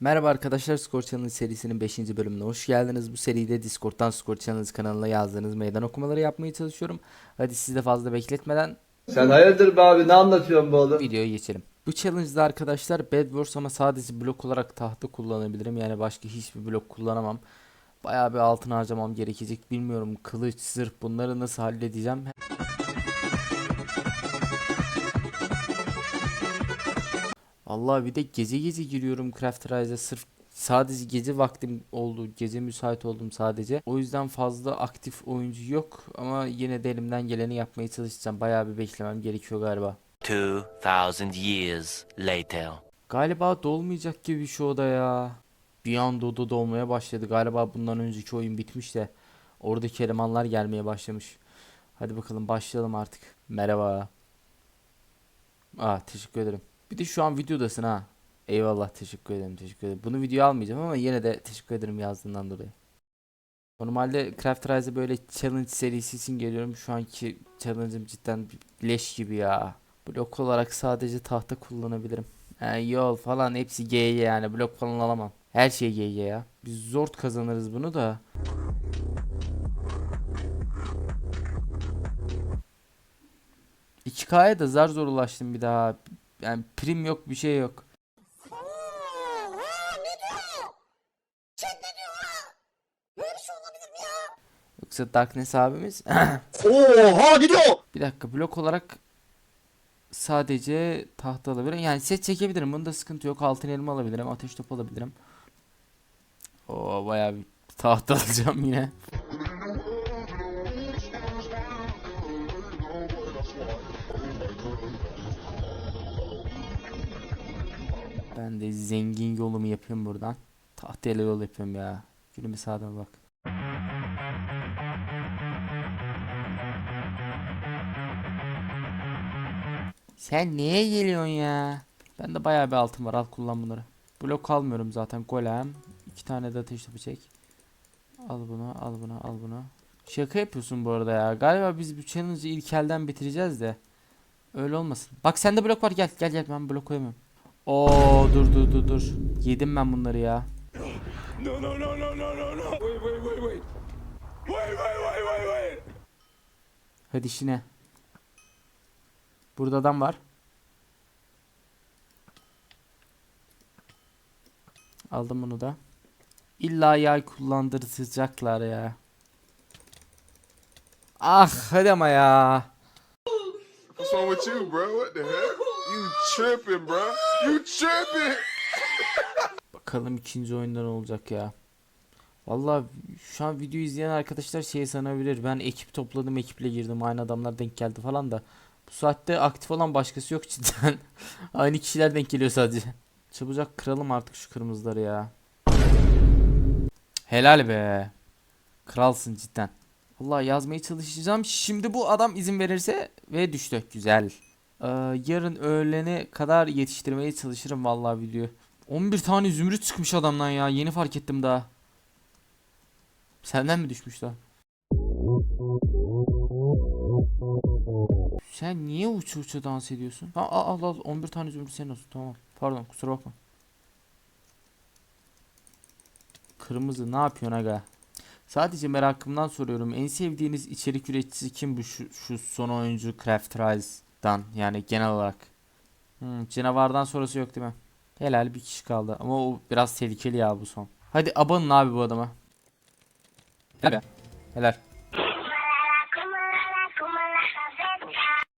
Merhaba arkadaşlar Skor Challenge serisinin 5. bölümüne hoş geldiniz. Bu seride Discord'dan Skor Challenge kanalına yazdığınız meydan okumaları yapmaya çalışıyorum. Hadi sizi de fazla bekletmeden Sen hayırdır be abi ne anlatıyorsun bu oğlum? videoya geçelim. Bu challenge'da arkadaşlar Bed Wars ama sadece blok olarak tahta kullanabilirim. Yani başka hiçbir blok kullanamam. Bayağı bir altın harcamam gerekecek. Bilmiyorum kılıç, zırh bunları nasıl halledeceğim. Allah bir de gece gece giriyorum Craft Rise'e sırf sadece gece vaktim oldu. Gece müsait oldum sadece. O yüzden fazla aktif oyuncu yok ama yine de elimden geleni yapmaya çalışacağım. Bayağı bir beklemem gerekiyor galiba. 2000 years later. Galiba dolmayacak gibi şu oda ya. Bir anda oda dolmaya başladı. Galiba bundan önceki oyun bitmiş de oradaki elemanlar gelmeye başlamış. Hadi bakalım başlayalım artık. Merhaba. Aa teşekkür ederim. Bir de şu an videodasın ha. Eyvallah teşekkür ederim teşekkür ederim. Bunu video almayacağım ama yine de teşekkür ederim yazdığından dolayı. Normalde Craft Rise'e böyle challenge serisi için geliyorum. Şu anki challenge'ım cidden leş gibi ya. Blok olarak sadece tahta kullanabilirim. Yani yol falan hepsi GG yani blok falan alamam. Her şey GG ya. Biz zor kazanırız bunu da. İki K'ya da zar zor ulaştım bir daha. Yani prim yok bir şey yok. Yoksa Darkness abimiz Oha gidiyor. Bir dakika blok olarak sadece tahta alabilirim. Yani set çekebilirim. Bunda sıkıntı yok. Altın elma alabilirim. Ateş topu alabilirim. Oo bayağı bir tahta alacağım yine. Ben de zengin yolumu yapayım buradan. Tahtayla yol yapıyorum ya. Gülümü sağdan bak. Sen niye geliyorsun ya? Bende bayağı bir altın var. Al kullan bunları. Blok almıyorum zaten. Golem. İki tane de ateş topu çek. Al bunu, al bunu, al bunu. Şaka yapıyorsun bu arada ya. Galiba biz bu challenge'ı ilk bitireceğiz de. Öyle olmasın. Bak sende blok var. Gel, gel gel. Ben blok koyamıyorum. Oo dur dur dur dur. Yedim ben bunları ya. No, no, no, no, no, no, no. Wait, wait, wait, wait. Wait, wait, wait, wait, wait. Hadi işine. Burada adam var. Aldım bunu da. İlla yay kullandıracaklar ya. Ah hadi ama ya. What's wrong with you, bro? What the heck? You tripping, bro? You? Bakalım ikinci oyundan olacak ya. Vallahi şu an video izleyen arkadaşlar şey sanabilir. Ben ekip topladım, ekiple girdim. Aynı adamlar denk geldi falan da. Bu saatte aktif olan başkası yok cidden. Aynı kişiler denk geliyor sadece. Çabucak kıralım artık şu kırmızıları ya. Helal be. Kralsın cidden. Allah yazmaya çalışacağım. Şimdi bu adam izin verirse ve düştü. Güzel. Ee, yarın öğlene kadar yetiştirmeye çalışırım vallahi video. 11 tane zümrüt çıkmış adamdan ya. Yeni fark ettim daha. Senden mi düşmüş daha? Sen niye uça uça dans ediyorsun? Ha, al al al 11 tane zümrüt senin olsun tamam. Pardon kusura bakma. Kırmızı ne yapıyorsun aga? Sadece merakımdan soruyorum. En sevdiğiniz içerik üreticisi kim bu şu, şu son oyuncu Craft Rise'dan yani genel olarak? Hmm, canavardan sonrası yok değil mi? Helal bir kişi kaldı ama o biraz tehlikeli ya bu son. Hadi abanın abi bu adama. Helal. Helal.